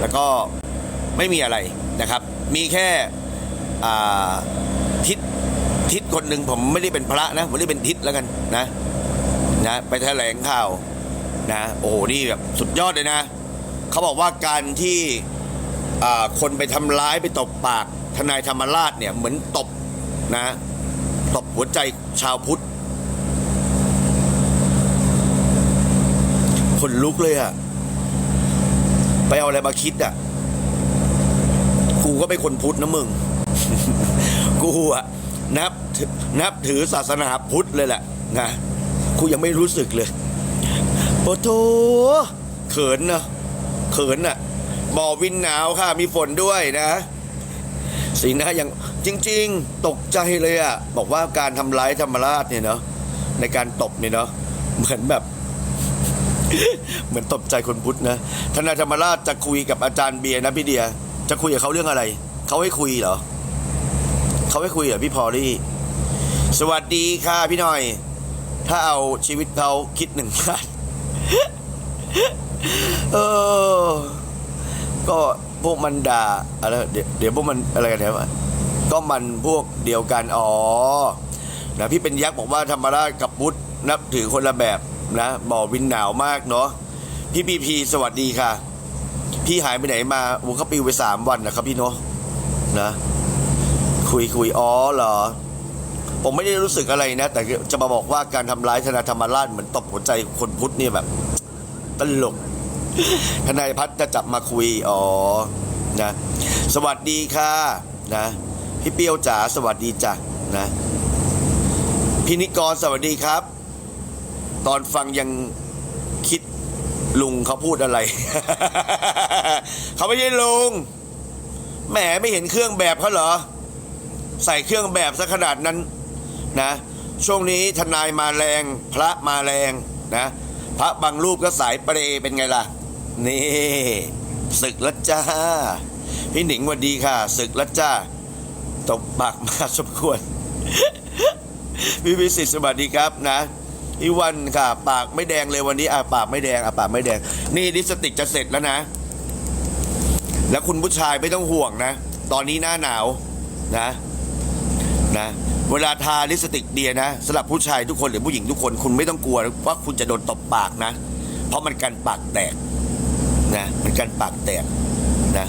แล้วก็ไม่มีอะไรนะครับ มีแค่ทิศทิศคนหนึ่งผมไม่ได้เป็นพระนะผมได้เป็นทิศแล้วกันนะนะไปแถลงข่าวนะโอ้โหนี่แบบสุดยอดเลยนะ เขาบอกว่าการที่คนไปทำร้ายไปตบปากทนายธรรมราชเนี่ยเหมือนตบนะตบหัวใจชาวพุทธ คนลุกเลยอะ ไปเอาอะไรมาคิดอะ กูก็เป็นคนพุทธนะมึง กูอะนับถือนับถือศาสนาพุทธเลยแหละนะกูยังไม่รู้สึกเลยโอ้โถเขินเนาะเขินอะบ่อวินหนาวค่ะ มีฝนด้วยนะสีหน้ายังจริง ๆ ตกใจเลยอะ บอกว่าการทำร้ายธรรมราชเนี่ยเนาะในการตบเนี่ยเนาะเหมือนแบบ เหมือนตบใจคนพุทธนะทนายธรรมราชจะคุยกับอาจารย์เบียร์นะพี่เดีย จะคุยกับเขาเรื่องอะไร เขาให้คุยเหรอ เขาให้คุยเหรอพี่พอลลี่ สวัสดีค่ะพี่หน่อย ถ้าเอาชีวิตเขาคิดหนึ่งล้านเออ ก็พวกมันด่าอะไรเดี๋ยวเดี๋ยวพวกมันอะไรกันเนี่ยวะก็มันพวกเดียวกัน อ๋อนะพี่เป็นยักษ์บอกว่าธรรมราชกับพุทธนับถือคนละแบบ นะบ่อวินหนาวมากเนาะพี่พีพีสวัสดีค่ะ พี่หายไปไหนมาโอ้เขาปิวไปสามวันนะครับพี่เนาะนะ คุยคุยอ๋อเหรอ ผมไม่ได้รู้สึกอะไรนะ แต่จะมาบอกว่าการทำร้ายธนาธรรมราชเหมือนตบหัวใจคนพุทธเนี่ยแบบตลกทนายพัฒน์จะจับมาคุย อ๋อ นะ สวัสดีค่ะ นะ พี่เปียวจ๋า สวัสดีจ้ะ นะพี่นิกร สวัสดีครับ ตอนฟังยังคิดลุงเขาพูดอะไร เขาไม่ใช่ลุง แหมไม่เห็นเครื่องแบบเขาเหรอ ใส่เครื่องแบบซะขนาดนั้นนะ ช่วงนี้ทนายมาแรง พระมาแรงนะ พระบางรูปก็สายเปรเป็นไงล่ะ นี่ศึกล้วจ้า พี่หนิงวัสดีค่ะศึกล้วจ้า ตบปากมาสมควรพี่พิสิทธิ์สวัสดีครับนะ พี่วันค่ะ ปากไม่แดงเลยวันนี้อะปากไม่แดงอะปากไม่แดง นี่ลิปสติกจะเสร็จแล้วนะ แล้วคุณผู้ชายไม่ต้องห่วงนะ ตอนนี้หน้าหนาวนะนะเวลาทาลิปสติกเดียนะสำหรับผู้ชายทุกคนหรือผู้หญิงทุกคน คุณไม่ต้องกลัวว่าคุณจะโดนตบปากนะ เพราะมันกันปากแตกนะมันกันปากแตกนะ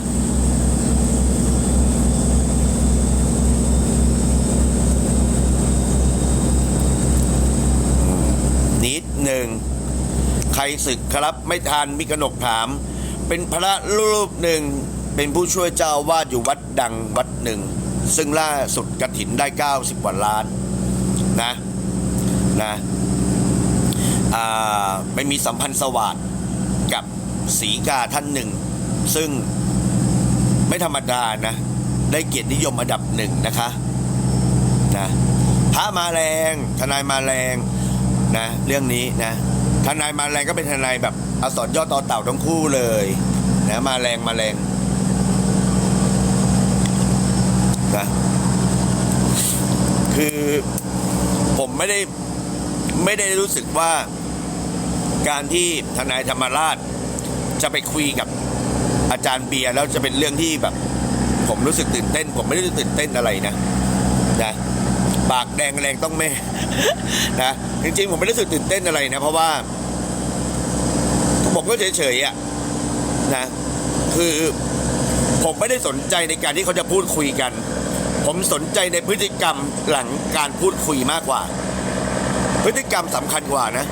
นิด หนึ่งใครศึกครับไม่ทันมีกนกถาม เป็นพระรูปหนึ่งเป็นผู้ช่วยเจ้าวาดอยู่วัดดังวัดหนึ่ง ซึ่งล่าสุดกระถินได้ 90 กว่าล้านนะนะอ่าไปมีสัมพันธ์สวัสดกับสีกาท่านหนึ่ง ซึ่งไม่ธรรมดานะ ได้เกียรตินิยมอันดับหนึ่งนะคะนะพระมาแรง ทนายมาแรง นะ เรื่องนี้นะทนายมาแรงก็เป็นทนายแบบอักษรย่อต่อเต่าทั้งคู่เลยนะมาแรงมาแรงนะคือผมไม่ได้ไม่ได้รู้สึกว่าการที่ทนายธรรมราช จะไปคุยกับอาจารย์เบียร์แล้วจะเป็นเรื่องที่แบบ ผมรู้สึกตื่นเต้น ผมไม่ได้ตื่นเต้นอะไรนะนะปากแดงแรงต้องแม่ นะจริงๆ ผมไม่ได้รู้สึกตื่นเต้นอะไรนะ เพราะว่าผมก็เฉยๆอะนะ คือผมไม่ได้สนใจในการที่เขาจะพูดคุยกัน ผมสนใจในพฤติกรรมหลังการพูดคุยมากกว่า พฤติกรรมสำคัญกว่านะ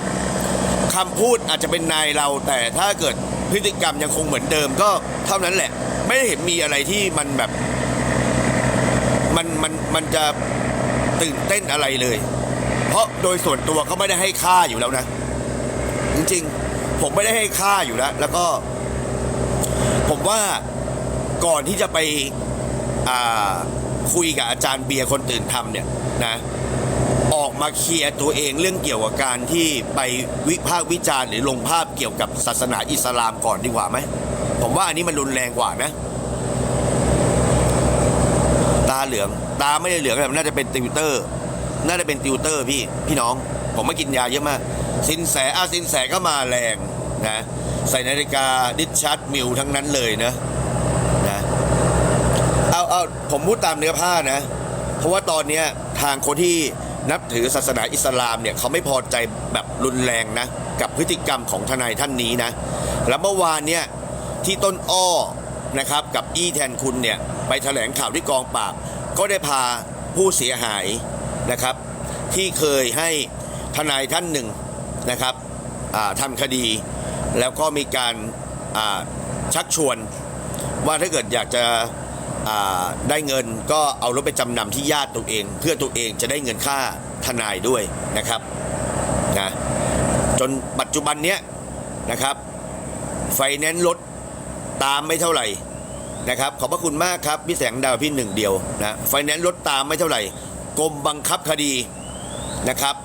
คำพูดอาจจะเป็นนายเรา แต่ถ้าเกิดพฤติกรรมยังคงเหมือนเดิมก็เท่านั้นแหละ ไม่เห็นมีอะไรที่มันแบบ มันมันมันจะตื่นเต้นอะไรเลย ราะโดยส่วนตัวเขาไม่ได้ให้ค่าอยู่แล้วนะ จริงๆ ผมไม่ได้ให้ค่าอยู่แล้ว แล้วก็ ผมว่าก่อนที่จะไปอ่าคุยกับอาจารย์เบียร์คนตื่นทำเนี่ยนะ ออกมาเคลียร์ตัวเองเรื่องเกี่ยวกับการที่ไปวิพากษ์วิจารณ์หรือลงภาพเกี่ยวกับศาสนาอิสลามก่อนดีกว่าไหมผมว่าอันนี้มันรุนแรงกว่านะ ตาเหลือง ตาไม่ได้เหลืองแต่มันน่าจะเป็นติวเตอร์ น่าจะเป็นติวเตอร์พี่พี่น้อง ผมไม่กินยาเยอะมาก สินแสอาสินแสก็มาแรงนะใส่นาฬิกาดิชาร์ดมิลทั้งนั้นเลยนะนะเอาเอาผมพูดตามเนื้อผ้านะ เพราะว่าตอนเนี้ยทางคนที่นับถือศาสนาอิสลามเนี่ยเขาไม่พอใจแบบรุนแรงนะ กับพฤติกรรมของทนายท่านนี้นะ แล้วเมื่อวานเนี่ยที่ต้นอ้อนะครับกับอี้แทนคุณเนี่ยไปแถลงข่าวที่กองปราบก็ได้พาผู้เสียหาย นะครับ ที่เคยให้ทนายท่านหนึ่งนะครับทำคดี แล้วก็มีการชักชวน ว่าถ้าเกิดอยากจะได้เงินก็เอารถไปจำนำที่ญาติตัวเอง เพื่อตัวเองจะได้เงินค่าทนายด้วยนะครับนะจนปัจจุบันเนี้ยนะครับไฟแนนซ์รถตามไม่เท่าไหร่นะครับขอบพระคุณมากครับพี่แสงดาวพี่หนึ่งเดียวนะไฟแนนซ์รถตามไม่เท่าไหร่ กรมบังคับคดีนะครับ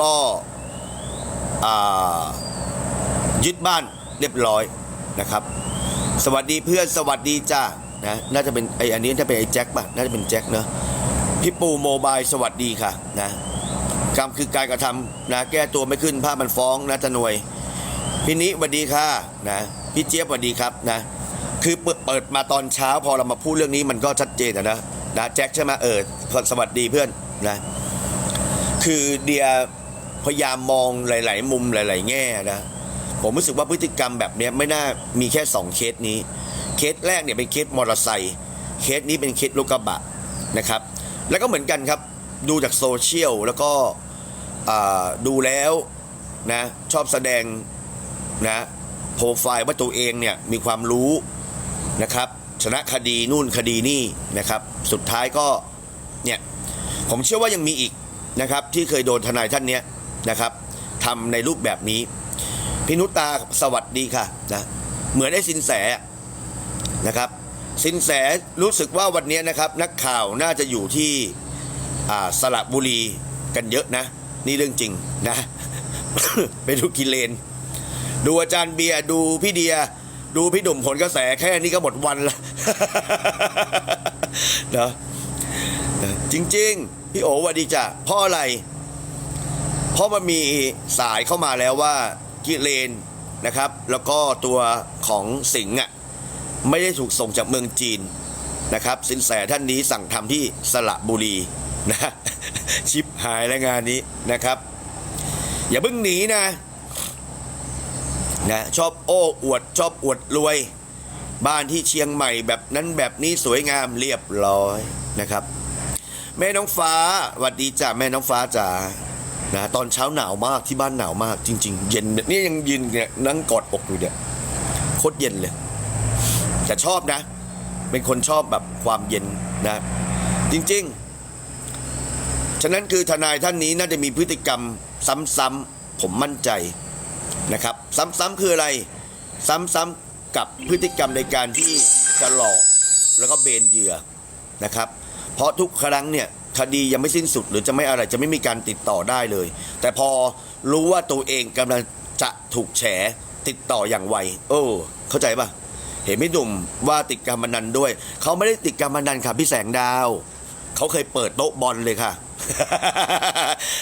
ก็ยึดบ้านเรียบร้อยนะครับ สวัสดีเพื่อนสวัสดีจ้านะน่าจะเป็นไออันนี้จะเป็นไอแจ็คป่ะน่าจะเป็นแจ็คเนอะพี่ปูโมบายสวัสดีค่ะนะกรรมคือการกระทำนะแก้ตัวไม่ขึ้นภาพมันฟ้องนะทนวยพี่นิสวัสดีค่ะนะพี่เจี๊ยบสวัสดีครับนะคือเปิดเปิดมาตอนเช้าพอเรามาพูดเรื่องนี้มันก็ชัดเจนนะ นะแจ็คใช่ไหมเออสวัสดีเพื่อนนะคือเดียพยายามมองหลาย ๆ มุมหลาย ๆ แง่นะผมรู้สึกว่าพฤติกรรมแบบนี้ไม่น่ามีแค่ 2 เคสนี้ เคสแรกเนี่ยเป็นเคสมอเตอร์ไซค์เคสนี้เป็นเคสรถกระบะนะครับ แล้วก็เหมือนกันครับดูจากโซเชียลแล้วก็ดูแล้วนะชอบแสดงนะโปรไฟล์ว่าตัวเองเนี่ยมีความรู้นะครับ ชนะคดีนู่นคดีนี่นะครับ สุดท้ายก็เนี่ยผมเชื่อว่ายังมีอีกนะครับที่เคยโดนทนายท่านเนี้ยนะครับทำในรูปแบบนี้พี่นุตตาสวัสดีค่ะนะเหมือนได้สินแสนะครับ สินแสรู้สึกว่าวันนี้นะครับ นักข่าวน่าจะอยู่ที่สระบุรีกันเยอะนะ นี่เรื่องจริงนะ ไปดูกิเลน ดูอาจารย์เบียร์ดูพี่เดีย ดูพี่หนุ่มผลกระแสแค่นี้ก็หมดวันละนะนะจริง ๆ พี่โอวัดีจ้ะเพราะอะไร เพราะมันมีสายเข้ามาแล้วว่ากิเลนนะครับ แล้วก็ตัวของสิงห์อะไม่ได้ถูกส่งจากเมืองจีนนะครับ สินแสท่านนี้สั่งทำที่สระบุรีนะชิปหายแล้วงานนี้นะครับ อย่าเพิ่งหนีนะ นะชอบโอ้อวดชอบอวดรวย บ้านที่เชียงใหม่แบบนั้นแบบนี้สวยงามเรียบร้อยนะครับ แม่น้องฟ้าหวัดดีจ้ะแม่น้องฟ้าจ๋านะตอนเช้าหนาวมากที่บ้านหนาวมากจริง ๆ เย็นเนี่ยยังยืนเนี่ยนั่งกอดอกอยู่เนี่ยโคตรเย็นเลยแต่ชอบนะ เป็นคนชอบแบบความเย็นนะ จริง ๆ ฉะนั้นคือทนายท่านนี้น่าจะมีพฤติกรรมซ้ำๆผมมั่นใจ นะครับ ซ้ำๆคืออะไร ซ้ำๆกับพฤติกรรมในการที่จะหลอกแล้วก็เบนเหยื่อนะครับ เพราะทุกครั้งเนี่ยคดียังไม่สิ้นสุดหรือจะไม่อะไรจะไม่มีการติดต่อได้เลย แต่พอรู้ว่าตัวเองกำลังจะถูกแฉติดต่ออย่างไวโอ้เข้าใจปะเห็นพี่หนุ่มว่าติดการพนันด้วย เขาไม่ได้ติดการพนันค่ะพี่แสงดาว เขาเคยเปิดโต๊ะบอลเลยค่ะ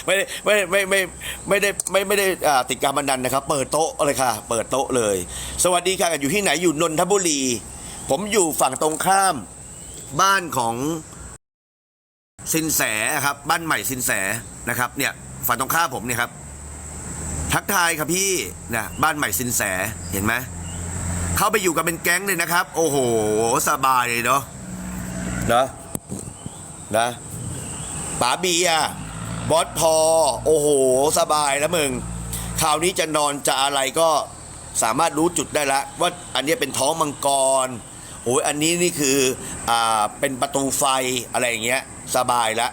ไม่ได้ไม่ไม่ไม่ไม่ได้ไม่ไม่ได้อ่าติดการพนันนะครับ เปิดโต๊ะเลยค่ะ เปิดโต๊ะเลย สวัสดีค่ะอยู่ที่ไหนอยู่นนทบุรี ผมอยู่ฝั่งตรงข้ามบ้านของสินแสครับ บ้านใหม่สินแสนะครับเนี่ยฝั่งตรงข้ามผมเนี่ยครับ ทักทายครับพี่นะบ้านใหม่สินแสเห็นไหมเข้าไปอยู่กันเป็นแก๊งเลยนะครับ โอ้โห สบายเลยเนาะนะนะ ป๋าเบียบอสพอ โอ้โห สบายแล้วมึง คราวนี้จะนอนจะอะไรก็สามารถรู้จุดได้แล้วว่าอันนี้เป็นท้องมังกรโอ้ยอันนี้นี่คืออ่าเป็นประตูไฟอะไรอย่างเงี้ยสบายแล้ว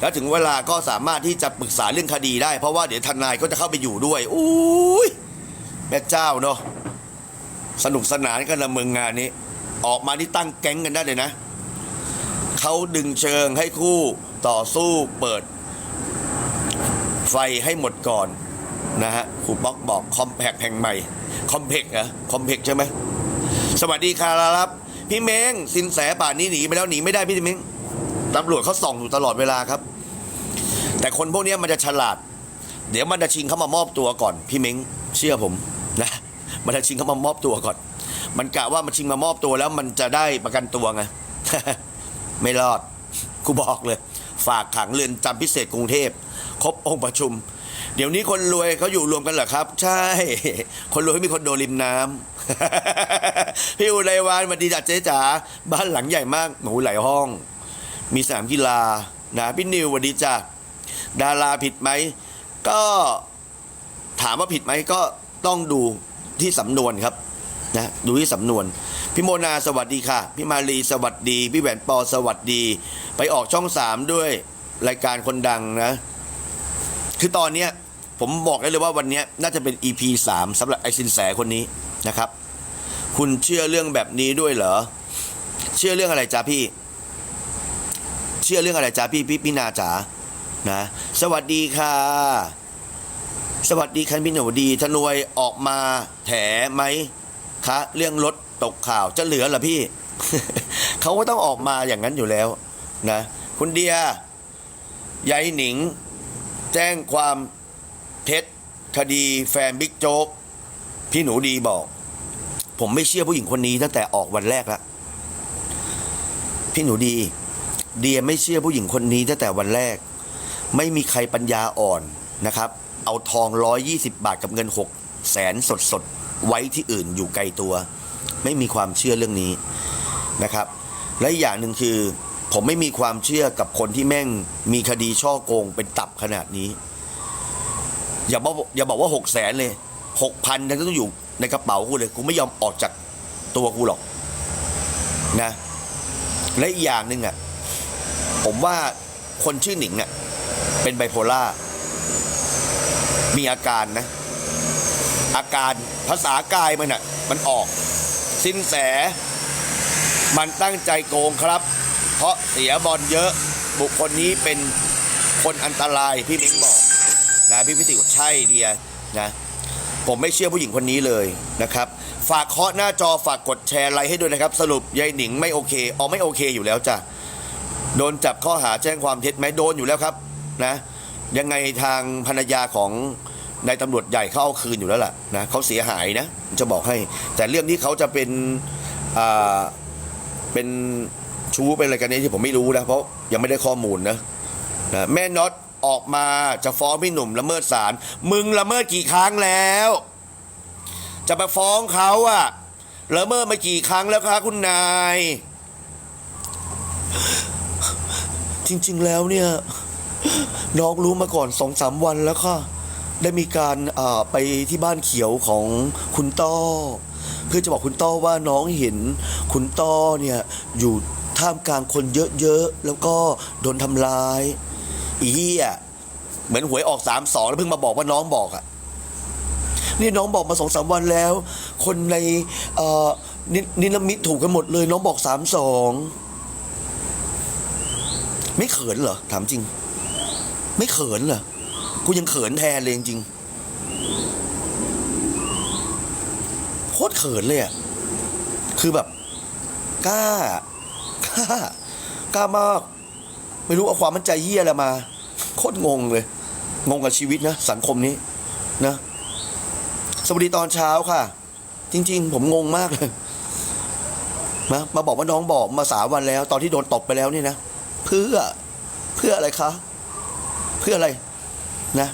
แล้วถึงเวลาก็สามารถที่จะปรึกษาเรื่องคดีได้ เพราะว่าเดี๋ยวทนายก็จะเข้าไปอยู่ด้วยอุ้ยแม่เจ้าเนาะสนุกสนานกันละมึงงานนี้ ออกมานี่ตั้งแก๊งกันได้เลยนะเขาดึงเชิงให้คู่ ต่อสู้เปิดไฟให้หมดก่อนนะฮะครูป๊อกบอกคอมแพกแห่งใหม่คอมเพกเหรอคอมเพกใช่ไหมสวัสดีครับ พี่เม้งสินแสป่านนี้หนีไปแล้วหนีไม่ได้พี่เม้งตำรวจเขาส่องอยู่ตลอดเวลาครับ แต่คนพวกนี้มันจะฉลาด เดี๋ยวมันจะชิงเข้ามามอบตัวก่อน พี่เม้งเชื่อผมนะมันจะชิงเขามามอบตัวก่อน มันกะว่ามันชิงมามอบตัวแล้วมันจะได้ประกันตัวไงไม่รอดกูบอกเลย ฝากขังเรือนจำพิเศษกรุงเทพครบองค์ประชุม เดี๋ยวนี้คนรวยเขาอยู่รวมกันเหรอครับ ใช่ คนรวยมีคนโดริมน้ำพี่อุไรวานสวัสดีจ้ะเจ๊จ๋าบ้านหลังใหญ่มากหนูหลายห้อง มีสนามกีฬานะพี่นิวสวัสดีจ้ะดาราผิดไหม ก็ถามว่าผิดไหมก็ต้องดูที่สำนวนครับ นะดูที่สำนวน พี่โมนาสวัสดีค่ะ พี่มาลีสวัสดี พี่แหวนปอสวัสดี ไปออกช่องสามด้วยรายการคนดังนะ คือตอนเนี้ยผมบอกได้เลยว่าวันนี้น่าจะเป็น EP สามสำหรับไอซินแสคนนี้นะครับ คุณเชื่อเรื่องแบบนี้ด้วยเหรอ เชื่อเรื่องอะไรจ้าพี่ เชื่อเรื่องอะไรจ้าพี่พี่พี่นาจ๋านะ สวัสดีค่ะ สวัสดีคันพี่หนูดีทนวยออกมาแถไหม คะเรื่องรถตกข่าวจะเหลือเหรอพี่ เขาก็ต้องออกมาอย่างนั้นอยู่แล้วนะ คุณเดียยายหนิง แจ้งความเท็จคดีแฟนบิ๊กโจ๊ก พี่หนูดีบอก ผมไม่เชื่อผู้หญิงคนนี้ตั้งแต่ออกวันแรกล้วพี่หนูดี เดียไม่เชื่อผู้หญิงคนนี้ตั้งแต่วันแรก ไม่มีใครปัญญาอ่อนนะครับ เอาทอง120บาทกับเงิน6แสนสดสด ไว้ที่อื่นอยู่ไกลตัว ไม่มีความเชื่อเรื่องนี้นะครับ และอย่างหนึ่งคือ ผมไม่มีความเชื่อกับคนที่แม่งมีคดีช่อโกงเป็นตับขนาดนี้ อย่าบอกอย่าบอกว่า6แสนเลย6,000ยังต้องอยู่ในกระเป๋ากูเลยกูไม่ยอมออกจากตัวกูหรอกนะและอีกอย่างหนึ่งอะผมว่าคนชื่อหนิงอะเป็นไบโพล่ามีอาการนะ อาการ ภาษากายมันอะมันออก สินแส มันตั้งใจโกงครับ เพราะเสียบอลเยอะบุคคลนี้เป็นคนอันตรายพี่มิ้งบอกนะพี่พิติทธิ์ใช่เดียนะผมไม่เชื่อผู้หญิงคนนี้เลยนะครับ ฝากเคาะหน้าจอฝากกดแชร์ไลค์ให้ด้วยนะครับ สรุปยายหนิงไม่โอเคอ๋อไม่โอเคอยู่แล้วจ้ะโดนจับข้อหาแจ้งความเท็จไหมโดนอยู่แล้วครับนะยังไงทางภรรยาของ นายตำรวจใหญ่เขาเอาคืนอยู่แล้วล่ะนะเขาเสียหายนะจะบอกให้ แต่เรื่องที่เขาจะเป็นอ่าเป็นชู้เป็นอะไรกันนี่ยที่ผมไม่รู้นะ เพราะยังไม่ได้ข้อมูลนะนะแม่น็อตออกมาจะฟ้องพี่หนุ่มละเมิดศาลมึงละเมิดกี่ครั้งแล้ว จะไปฟ้องเขาอะละเมิดมากี่ครั้งแล้วคะคุณนาย จริง ๆแล้วเนี่ยน้องรู้มาก่อนสองสามวันแล้วค่ะ ได้มีการไปที่บ้านเขียวของคุณต้อ เพื่อจะบอกคุณต้อว่าน้องเห็นคุณต้อเนี่ยอยู่ท่ามกลางคนเยอะๆ แล้วก็โดนทำร้ายอีเหี้ยเหมือนหวยออกสามสองแล้วเพิ่งมาบอกว่าน้องบอกอะนี่น้องบอกมาสองสามวันแล้ว คนในเอ่อนินมิตถูกกันหมดเลย น้องบอกสามสองไม่เขินเหรอถามจริง ไม่เขินเหรอ กูยังเขินแทนเลยจริงๆโคตรเขินเลยอะ คือแบบกล้ากล้ากล้ามาก ไม่รู้เอาความมั่นใจเยี่ยอะไรมา โคตรงงเลย งงกับชีวิตนะ สังคมนี้นะ สวัสดีตอนเช้าค่ะ จริง ๆ ผมงงมากเลยมามาบอกว่าน้องบอกมาสามวันแล้ว ตอนที่โดนตบไปแล้วนี่นะ เพื่อเพื่ออะไรคะ เพื่ออะไร นะ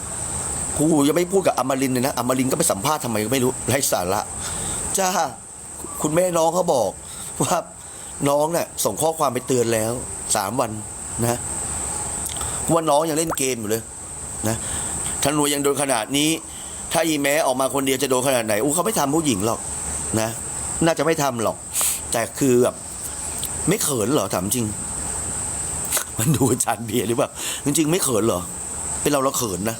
กูยังไม่พูดกับอมรินเลยนะอมรินก็ไปสัมภาษณ์ทำไมก็ไม่รู้ไร้สาระจ้าคุณแม่น้องเขาบอกว่าน้องเนี่ยส่งข้อความไปเตือนแล้วสามวันนะว่าน้องยังเล่นเกมอยู่เลยนะธนวยยังโดนขนาดนี้ ถ้าอีแม้ออกมาคนเดียวจะโดนขนาดไหนอู้เขาไม่ทำผู้หญิงหรอกนะ น่าจะไม่ทำหรอก แต่คือแบบไม่เขินเหรอถามจริง มันดูอาจารย์เบียร์หรือเปล่าจริงๆไม่เขินเหรอ เป็นเราเราเขินนะ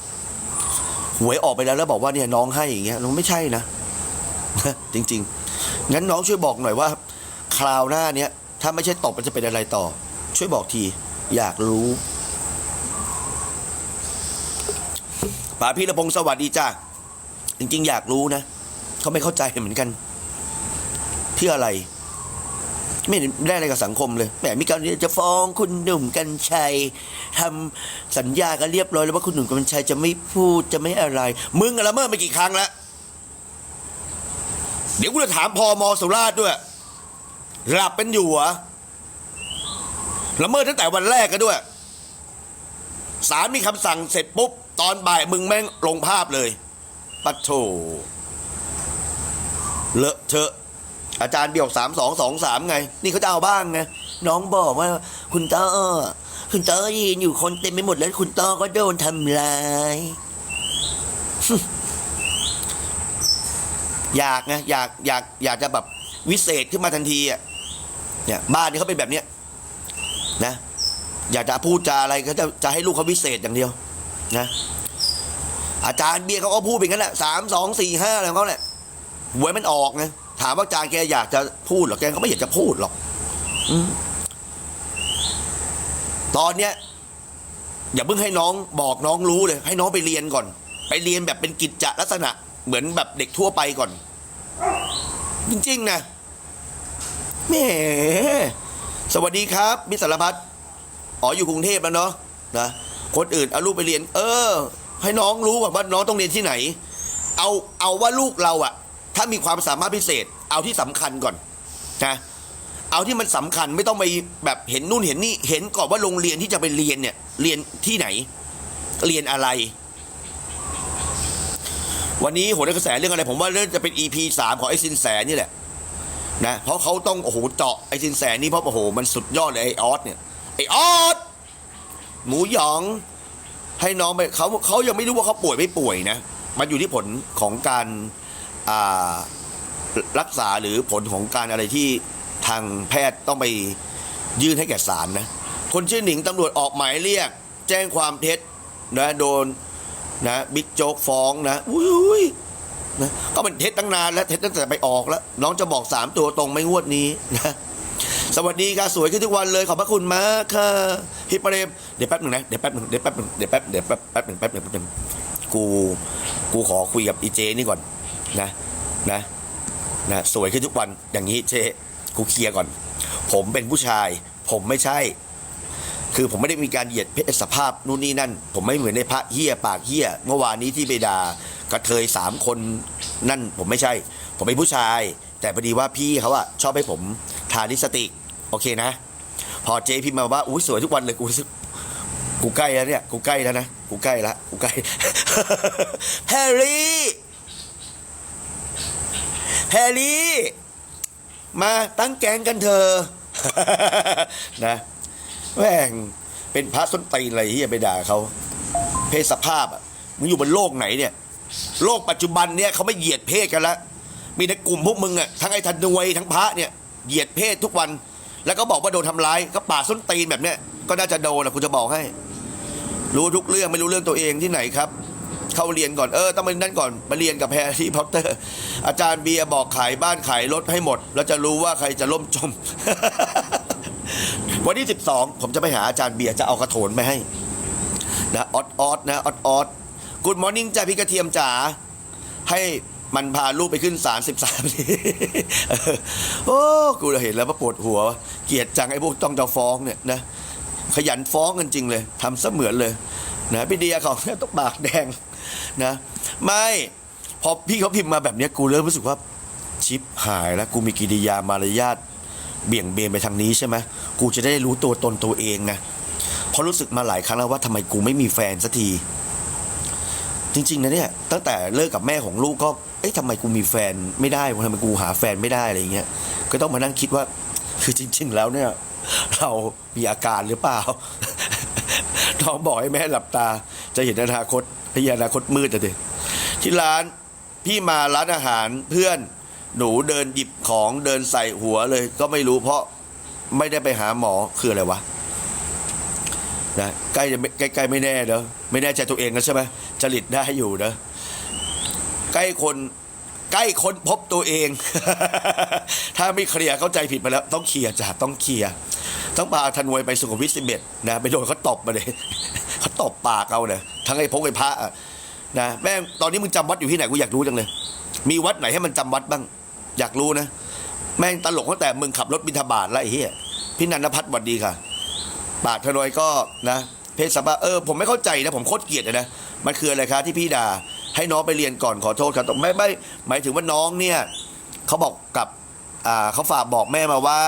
หวยออกไปแล้วแล้วบอกว่าเนี่ยน้องให้อย่างเงี้ยน้องไม่ใช่นะจริง ๆ งั้นน้องช่วยบอกหน่อยว่า คราวหน้าเนี้ยถ้าไม่ใช่ตบมันจะเป็นอะไรต่อ ช่วยบอกที อยากรู้ป๋าพี่ระพงสวัสดีจ้าจริง ๆ อยากรู้นะเขาไม่เข้าใจเหมือนกันเพื่ออะไร ไม่ได้อะไรกับสังคมเลยแหมมีการจะฟ้องคุณหนุ่มกัญชัยทำสัญญากันเรียบร้อยแล้วว่าคุณหนุ่มกัญชัยจะไม่พูดจะไม่อะไร มึงละเมิดมากี่ครั้งแล้วเดี๋ยวกูจะถามพอมสุราษฎร์ด้วยหลับเป็นอยู่เหรอละเมิดตั้งแต่วันแรกก็ด้วยศาลมีคำสั่งเสร็จปุ๊บ ตอนบ่ายมึงแม่งลงภาพเลย ปัดโถเลอะเทอะ อาจารย์เบี่ยวสามสองสองสามไง นี่เขาจะเอาบ้างไงน้องบอกว่า คุณเต้อคุณเต้อยืนอยู่คนเต็มไปหมดแล้วคุณเต้อก็โดนทำลายอยากไงอยากอยากอยากจะแบบวิเศษขึ้นมาทันทีอะเนี่ยบ้านนี้เขาเป็นแบบเนี้ยนะอยากจะพูดจาอะไรก็จะจะให้ลูกเขาวิเศษอย่างเดียว นะ อาจารย์เบียร์เขาก็พูดเป็นงั้นแหละสามสองสี่ห้าอะไรของเขาแหละหวยมันออกไง ถามว่าอาจารย์แกอยากจะพูดหรอแกก็ไม่อยากจะพูดหรอกอมตอนเนี้ยอย่าเพิ่งให้น้องบอกน้องรู้เลย ให้น้องไปเรียนก่อน ไปเรียนแบบเป็นกิจจลักษณะ เหมือนแบบเด็กทั่วไปก่อน จริง ๆ นะแหมสวัสดีครับมิตรสารพัดอ๋ออยู่กรุงเทพแล้วเนาะนะคนอื่นเอาลูกไปเรียน เออ ให้น้องรู้ก่อนว่าน้องต้องเรียนที่ไหน เอาเอาว่าลูกเราอะ ถ้ามีความสามารถพิเศษ เอาที่สำคัญก่อนนะเอาที่มันสำคัญไม่ต้องไปแบบเห็นนู่นเห็นนี่เห็นก่อนว่าโรงเรียนที่จะไปเรียนเนี่ยเรียนที่ไหน เรียนอะไร วันนี้โหนกระแสเรื่องอะไร ผมว่าเรื่องจะเป็น EP สามของไอ้สินแสนี่แหละนะเพราะเขาต้องโอ้โหเจาะไอ้สินแสนี่เพราะโอ้โหมันสุดยอดเลยไอ้ออสเนี่ยไอ้ออสหมูหยองให้น้องไปเขาเขายังไม่รู้ว่าเขาป่วยไม่ป่วยนะ มันอยู่ที่ผลของการ รักษาหรือผลของการอะไรที่ทางแพทย์ต้องไปยื่นให้แก่ศาลนะ คนชื่อหนิงตำรวจออกหมายเรียก แจ้งความเท็จนะโดนนะบิ๊กโจ๊กฟ้องนะอุ้ยนะก็มันเท็จตั้งนานแล้วเท็จตั้งแต่ไปออกแล้ว น้องจะบอกสามตัวตรงไม่งวดนี้นะสวัสดีค่ะสวยขึ้นทุกวันเลยขอบพระคุณมากค่ะพี่ประเดมเดี๋ยวแป๊บหนึ่งนะเดี๋ยวแป๊บหนึ่งเดี๋ยวแป๊บหนึ่งเดี๋ยวแป๊บเดี๋ยวแป๊บแป๊บหนึ่งแป๊บหนึ่งแป๊บหนึ่งกูกูขอคุยกับอีเจนี่ก่อน นะนะนะสวยขึ้นทุกวันอย่างนี้เจกูเคลียร์ก่อน ผมเป็นผู้ชาย ผมไม่ใช่ คือผมไม่ได้มีการเหยียดเพศสภาพนู่นนี่นั่น ผมไม่เหมือนในพระเฮียปากเฮียเมื่อวานนี้ที่ไปด่ากระเทยสามคนนั่นผมไม่ใช่ ผมเป็นผู้ชาย แต่พอดีว่าพี่เขาอะชอบให้ผมทาลิสติกโอเคนะ พอเจพิมพ์มาว่าอุ้ยสวยทุกวันเลยกูรู้สึกกูใกล้แล้วเนี่ย กูใกล้แล้วนะ กูใกล้ละ กูใกล้แฮร์รี่ แฮรี่ มาตั้งแกงกันเธอะนะแม่งเป็นพระส้นตีนอะไรที่จะไปด่าเขาเพศสภาพอะมึงอยู่บนโลกไหนเนี่ย โลกปัจจุบันเนี่ยเขาไม่เหยียดเพศกันละมีแต่กลุ่มพวกมึงอะทั้งไอ้ธันวยทั้งพระเนี่ยเหยียดเพศทุกวัน แล้วก็บอกว่าโดนทำร้ายก็ป่าส้นตีนแบบเนี้ยก็น่าจะโดนนะคุณจะบอกให้ รู้ทุกเรื่องไม่รู้เรื่องตัวเองที่ไหนครับ เข้าเรียนก่อนเออต้องไปนั่นก่อนมาเรียนกับแพรที่พอตเตอร์ อาจารย์เบียร์บอกขายบ้านขายรถให้หมด แล้วจะรู้ว่าใครจะล่มจม วันที่ 12 ผมจะไปหาอาจารย์เบียร์จะเอากระโถนไปให้นะออดออดนะออดออดกูดมอร์นิ่งจ้าพี่กระเทียมจ๋าให้มันพาลูกไปขึ้นศาลสิบสามเออโอ้กูเห็นแล้วว่าปวดหัว เกลียดจังไอ้พวกต้องจะฟ้องเนี่ยนะขยันฟ้องกันจริงเลยทำเสมือนเลยนะพี่เดียขาเนี่ยต้องปากแดง นะไม่พอพี่เขาพิมพ์มาแบบนี้กูเริ่มรู้สึกว่าชิปหายแล้วกูมีกิริยามารยาทเบี่ยงเบนไปทางนี้ใช่ไหมกูจะได้รู้ตัวตนตัวเองนะเพราะรู้สึกมาหลายครั้งแล้วว่าทำไมกูไม่มีแฟนสักที จริงๆนะเนี่ยตั้งแต่เลิกกับแม่ของลูกก็เอ๊ะทำไมกูมีแฟนไม่ได้ทำไมกูหาแฟนไม่ได้อะไรเงี้ยก็ต้องมานั่งคิดว่า คือจริง ๆ แล้วเนี่ย เรามีอาการหรือเปล่าน้องบอกให้แม่หลับตาจะเห็นอนาคต ไอ้อนาคตมืดอะดิที่ร้านพี่มาร้านอาหารเพื่อนหนูเดินหยิบของเดินใส่หัวเลย ก็ไม่รู้เพราะไม่ได้ไปหาหมอคืออะไรวะนะใกล้จะใกล้ๆไม่แน่เนอะไม่แน่ใจตัวเองนะใช่ไหมจริตได้อยู่เนอะใกล้คนใกล้คนพบตัวเอง ถ้าไม่เคลียร์เข้าใจผิดไปแล้ว ต้องเคลียร์จ้ะต้องเคลียร์ ต้องพาธนวยไปสุขุมวิทสิบเอ็ดนะไปโดนเขาตบมาเลยเขาตบปากเอาเนี่ยทั้งไอ้พงไอ้พระอะนะแม่งตอนนี้มึงจำวัดอยู่ที่ไหนกูอยากรู้จังเลย มีวัดไหนให้มันจำวัดบ้าง อยากรู้นะ แม่งตลกตั้งแต่มึงขับรถบินทบาทแล้วไอ้เหี้ยพี่นันทพัฒน์วัดดีค่ะ ปากธนวยก็นะเพศสัมพันธ์เออผมไม่เข้าใจนะผมโคตรเกลียดเลยนะมันคืออะไรคะที่พี่ด่าให้น้องไปเรียนก่อนขอโทษครับไม่ไม่หมายถึงว่าน้องเนี่ยเขาบอกกับอ่าเขาฝากบอกแม่มาว่า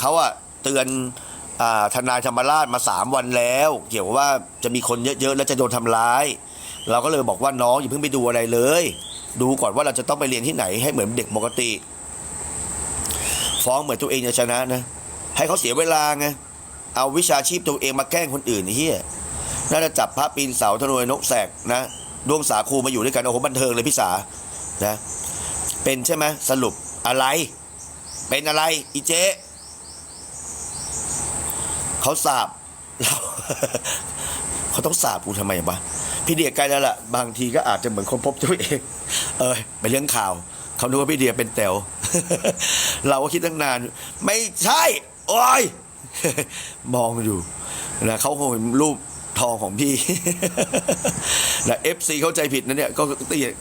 เขาอะ เตือนอทนายธรรมราชมาสามวันแล้ว เกี่ยวกับว่าจะมีคนเยอะๆ แล้วจะโดนทำร้าย เราก็เลยบอกว่าน้องอย่าเพิ่งไปดูอะไรเลย ดูก่อนว่าเราจะต้องไปเรียนที่ไหนให้เหมือนเด็กปกติ ฟ้องเหมือนตัวเองจะชนะนะ ให้เขาเสียเวลาไงเอาวิชาชีพตัวเองมาแกล้งคนอื่นเฮียน่าจะจับพระปีนเสาธนวยนกแสกนะดวงสาคูมาอยู่ด้วยกันโอ้โหบันเทิงเลยพี่สานะเป็นใช่ไหมสรุปอะไร เป็นอะไรอีเจ๊ เขาสาบเราเขาต้องสาบกูทำไมวะพี่เดียใกล้แล้วล่ะบางทีก็อาจจะเหมือนคนพบตัวเอง เออไปเรื่องข่าวเขาดูว่าพี่เดียเป็นแต๋วเราก็คิดตั้งนาน ไม่ใช่โอ้ยมองอยู่นะเขาคงเห็นรูปทองของพี่นะเอฟซีเข้าใจผิดนะเนี่ยก็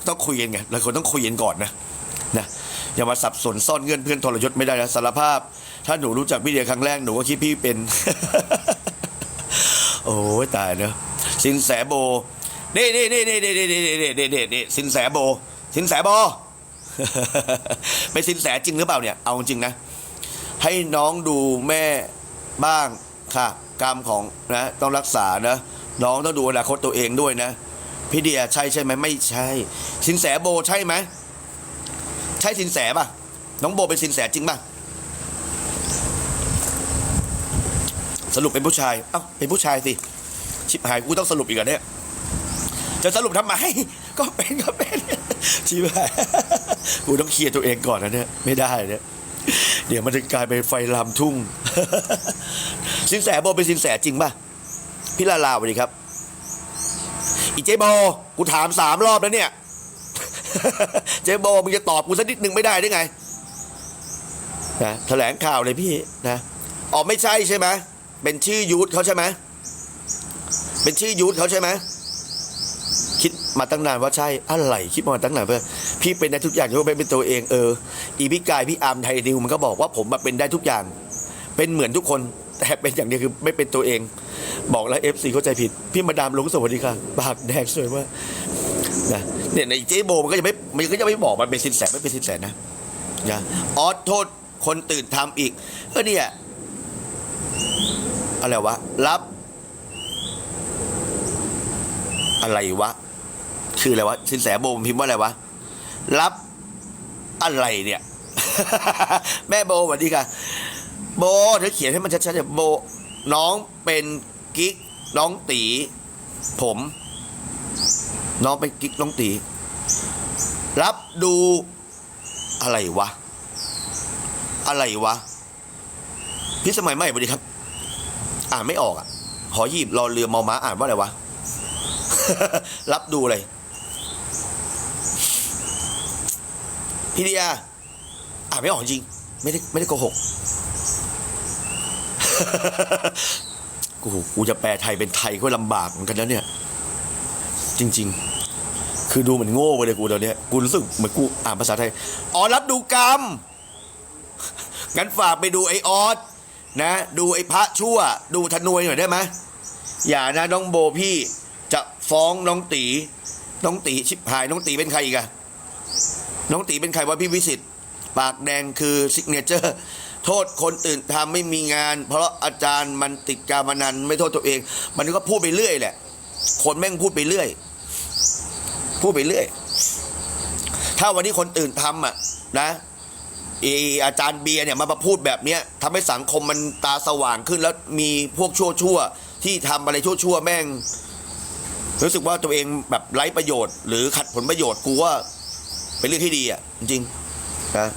ต้องคุยกันไงเราคนต้องคุยกันก่อนนะนะอย่ามาสับสนซ่อนเงื่อนเพื่อนทรยศไม่ได้นะสารภาพ ถ้าหนูรู้จักพี่เดียครั้งแรกหนูก็คิดพี่เป็น โอ้ยตายเนอะสินแสโบนี่นี่นี่นี่นี่นี่นี่นี่นี่นี่นี่สินแสโบ สินแสโบเป็นสินแสจริงหรือเปล่าเนี่ย เอาจริงนะ ให้น้องดูแม่บ้างค่ะ กรรมของนะต้องรักษานะ น้องต้องดูอนาคตตัวเองด้วยนะ พี่เดียใช่ใช่ไหมไม่ใช่ สินแสโบใช่ไหม ใช่สินแสป่ะ น้องโบเป็นสินแสจริงป่ะ สรุปเป็นผู้ชาย เอ้า เป็นผู้ชายสิ ชิบหายกูต้องสรุปอีกเหรอเนี่ย จะสรุปทำไม ก็เป็นก็เป็น ชิบหาย กูต้องเคลียร์ตัวเองก่อนนะเนี่ย ไม่ได้เนี่ย เดี๋ยวมันจะกลายเป็นไฟลามทุ่ง สินแสโบเป็นสินแสจริงป่ะ พี่ลาลาสวัสดีครับ อีเจโบ กูถามสามรอบแล้วเนี่ย เจโบมึงจะตอบกูสักนิดหนึ่งไม่ได้ได้ไงนะแถลงข่าวเลยพี่นะ อ๋อไม่ใช่ใช่ไหม เป็นชื่อยูทเขาใช่ไหมเป็นชื่อยูทเขาใช่ไหมคิดมาตั้งนานว่าใช่อะไรคิดมาตั้งนานเพื่อพี่เป็นได้ทุกอย่างยกเว้นเป็นตัวเองเอออีพิกายพี่อาร์มไทยดิวมันก็บอกว่าผมมาเป็นได้ทุกอย่าง เป็นเหมือนทุกคน แต่เป็นอย่างเดียวคือไม่เป็นตัวเอง บอกแล้วเอฟซีเข้าใจผิด พี่มาดามลุงสวัสดีค่ะปากแดงสวยมากนะเนี่ยในเจ๊โบมันก็จะไม่มันก็จะไม่บอกมันเป็นสินแสไม่เป็นสินแสนะนะออสโทษคนตื่นทำอีกก็เนี่ย อะไรวะ รับ อะไรวะ คืออะไรวะสินแสโบมพิมพ์ว่าอะไรวะ รับ อะไรเนี่ย แม่โบสวัสดีค่ะ โบเธอเขียนให้มันชัดๆเนี่ยโบ น้องเป็นกิ๊กน้องตี ผม น้องเป็นกิ๊กน้องตี รับดูอะไรวะ อะไรวะ พี่สมัยใหม่สวัสดีครับ อ่านไม่ออกอะ หอยีบรอเรือมอม้าอ่านว่าอะไรวะ รับดูอะไรพี่เดียอ่านไม่ออกจริง ไม่ได้ไม่ได้โกหก กูกูจะแปลไทยเป็นไทยก็ลำบากเหมือนกันนะเนี่ย จริง ๆ คือดูเหมือนโง่ไปเลยกูตอนเนี้ยกูรู้สึกเหมือนกูอ่านภาษาไทย อ๋อรับดูกรรมงั้นฝากไปดูไอออส นะ ดูไอ้พระชั่ว ดูธนวยหน่อยได้ไหมอย่านะน้องโบพี่จะฟ้องน้องตี น้องตีชิบหายน้องตีเป็นใครอีกอะน้องตีเป็นใครวะพี่วิสิตปากแดงคือซิกเนเจอร์โทษคนอื่นทำไม่มีงาน เพราะอาจารย์มันติดการมานันไม่โทษตัวเอง มันก็พูดไปเรื่อยแหละ คนแม่งพูดไปเรื่อย พูดไปเรื่อย ถ้าวันนี้คนอื่นทำอะนะ เอออาจารย์เบียร์เนี่ยมามาพูดแบบเนี้ยทำให้สังคมมันตาสว่างขึ้นแล้วมีพวกชั่วชั่วๆที่ทำอะไรชั่วชั่วๆแม่ง รู้สึกว่าตัวเองแบบไร้ประโยชน์ หรือขัดผลประโยชน์กูว่าเป็นเรื่องที่ดีอะจริงนะ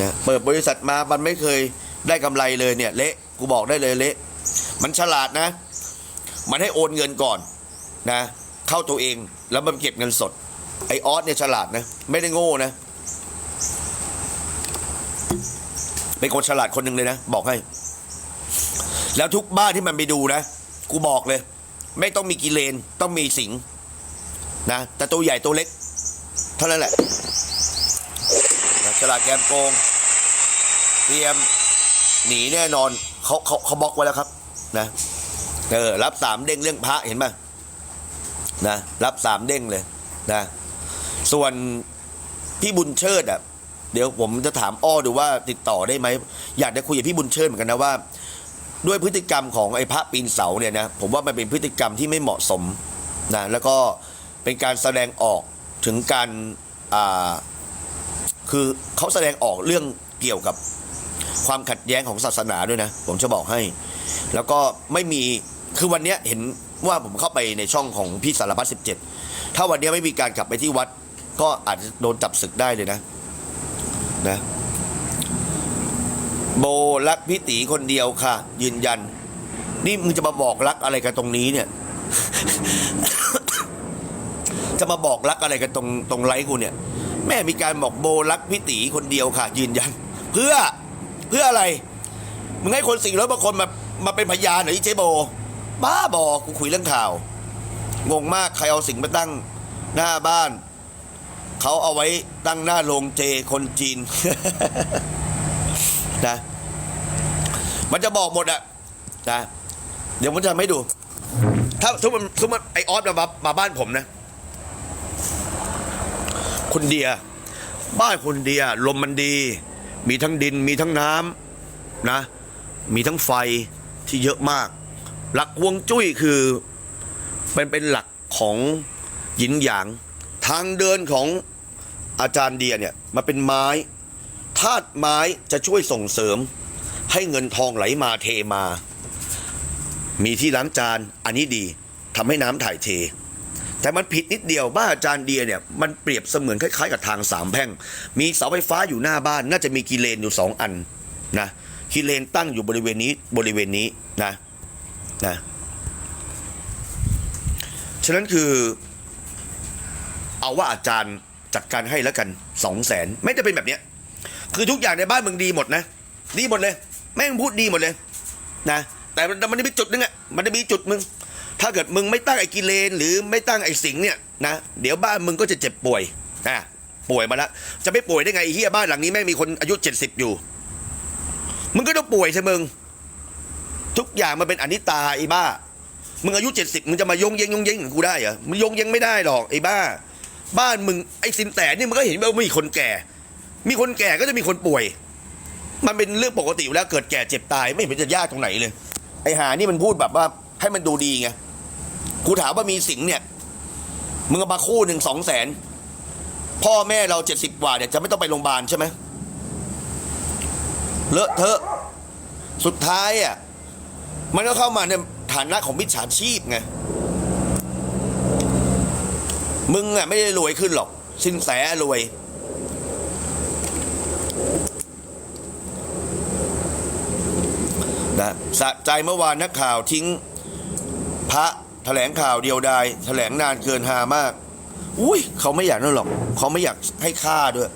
นะเปิดบริษัทมามันไม่เคยได้กำไรเลยเนี่ย เละกูบอกได้เลยเละมันฉลาดนะ มันให้โอนเงินก่อนนะ เข้าตัวเองแล้วมันเก็บเงินสดไอออสเนี่ยฉลาดนะ ไม่ได้โง่นะ เป็นคนฉลาดคนหนึ่งเลยนะ บอกให้ แล้วทุกบ้านที่มันไปดูนะ กูบอกเลย ไม่ต้องมีกิเลน ต้องมีสิงนะ แต่ตัวใหญ่ตัวเล็ก เท่านั้นแหละฉลาดแกมโกง เตรียมหนีแน่นอนเขาเขาเขาบล็อกไว้แล้วครับ นะเออรับสามเด้งเรื่องพระเห็นไหมนะรับสามเด้งเลยนะ ส่วนพี่บุญเชิดอะ เดี๋ยวผมจะถามอ้อดูว่าติดต่อได้ไหม อยากจะคุยกับพี่บุญเชิดเหมือนกันนะว่า ด้วยพฤติกรรมของไอ้พระปีนเสาเนี่ยนะผมว่ามันเป็นพฤติกรรมที่ไม่เหมาะสมนะแล้วก็เป็นการแสดงออกถึงการอ่าคือเขาแสดงออกเรื่องเกี่ยวกับความขัดแย้งของศาสนาด้วยนะ ผมจะบอกให้ แล้วก็ไม่มีคือวันนี้เห็นว่าผมเข้าไปในช่องของพี่สารพัดสิบเจ็ดถ้าวันนี้ไม่มีการกลับไปที่วัด ก็อาจจะโดนจับศึกได้เลยนะ นะ โบรักพี่ตีคนเดียวค่ะ ยืนยัน นี่มึงจะมาบอกรักอะไรกันตรงนี้เนี่ย จะมาบอกรักอะไรกันตรงตรงไลฟ์กูเนี่ย แม่มีการบอกโบรักพี่ตีคนเดียวค่ะ ยืนยัน เพื่อเพื่ออะไรมึงให้คนสี่ร้อยกว่าคนมามาเป็นพยานหรอไอ้เจ๊โบ บ้าบอกกูคุยเรื่องข่าว งงมากใครเอาสิ่งมาตั้งหน้าบ้าน เขาเอาไว้ตั้งหน้าโรงเจคนจีนนะมันจะบอกหมดอะนะเดี๋ยวผมจะทำให้ดู ถ้าสมมติสมมติไอออสมามาบ้านผมนะ คุณเดีย บ้านคุณเดีย ลมมันดี มีทั้งดินมีทั้งน้ำนะ มีทั้งไฟที่เยอะมาก หลักวงจุ้ยคือเป็นเป็นหลักของหยินหยาง ทางเดินของ อาจารย์เดียเนี่ยมาเป็นไม้ธาตุไม้จะช่วยส่งเสริม ให้เงินทองไหลมาเทมา มีที่ล้างจานอันนี้ดีทำให้น้ำถ่ายเท แต่มันผิดนิดเดียวบ้านอาจารย์เดียเนี่ยมันเปรียบเสมือนคล้ายๆกับทางสามแพร่ง มีเสาไฟฟ้าอยู่หน้าบ้าน น่าจะมีกิเลนอยู่สองอันนะกิเลนตั้งอยู่บริเวณนี้บริเวณนี้นะนะฉะนั้นคือ เอาว่าอาจารย์ จัดการให้แล้วกันสองแสนไม่จะเป็นแบบเนี้ย คือทุกอย่างในบ้านมึงดีหมดนะ ดีหมดเลย แม่งพูดดีหมดเลยนะแต่มันมันจะมีจุดนึงอะมันจะมีจุดมึง ถ้าเกิดมึงไม่ตั้งไอ้กิเลน หรือไม่ตั้งไอ้สิงเนี่ยนะเดี๋ยวบ้านมึงก็จะเจ็บป่วยอะป่วยมาแล้วจะไม่ป่วยได้ไงเฮียบ้านหลังนี้แม่งมีคนอายุเจ็ดสิบอยู่ มึงก็ต้องป่วยใช่มึง ทุกอย่างมันเป็นอนิจตาไอ้บ้า มึงอายุเจ็ดสิบมึงจะมายงเยงยงเยงกับกูได้เหรอมึงยงเยงไม่ได้หรอกไอ้บ้า บ้านมึงไอ้สินแต่นี่มันก็เห็นว่ามีคนแก่ มีคนแก่ก็จะมีคนป่วย มันเป็นเรื่องปกติแล้วเกิดแก่เจ็บตายไม่เห็นจะยากตรงไหนเลย ไอ้หานี่มันพูดแบบว่าให้มันดูดีไงกูถามว่ามีสิงเนี่ยมึงเอามาคู่หนึ่งสองแสนพ่อแม่เราเจ็ดสิบกว่าเนี่ยจะไม่ต้องไปโรงพยาบาลใช่ไหมเลอะเทอะสุดท้ายอะมันก็เข้ามาในฐานะของมิจฉาชีพไง มึงอะไม่ได้รวยขึ้นหรอก สินแสรวย นะสะใจเมื่อวานนักข่าวทิ้ง พระแถลงข่าวเดียวดายแถลงนานเกินหามาก อุ้ยเขาไม่อยากนั่นหรอก เขาไม่อยากให้ฆ่าด้วย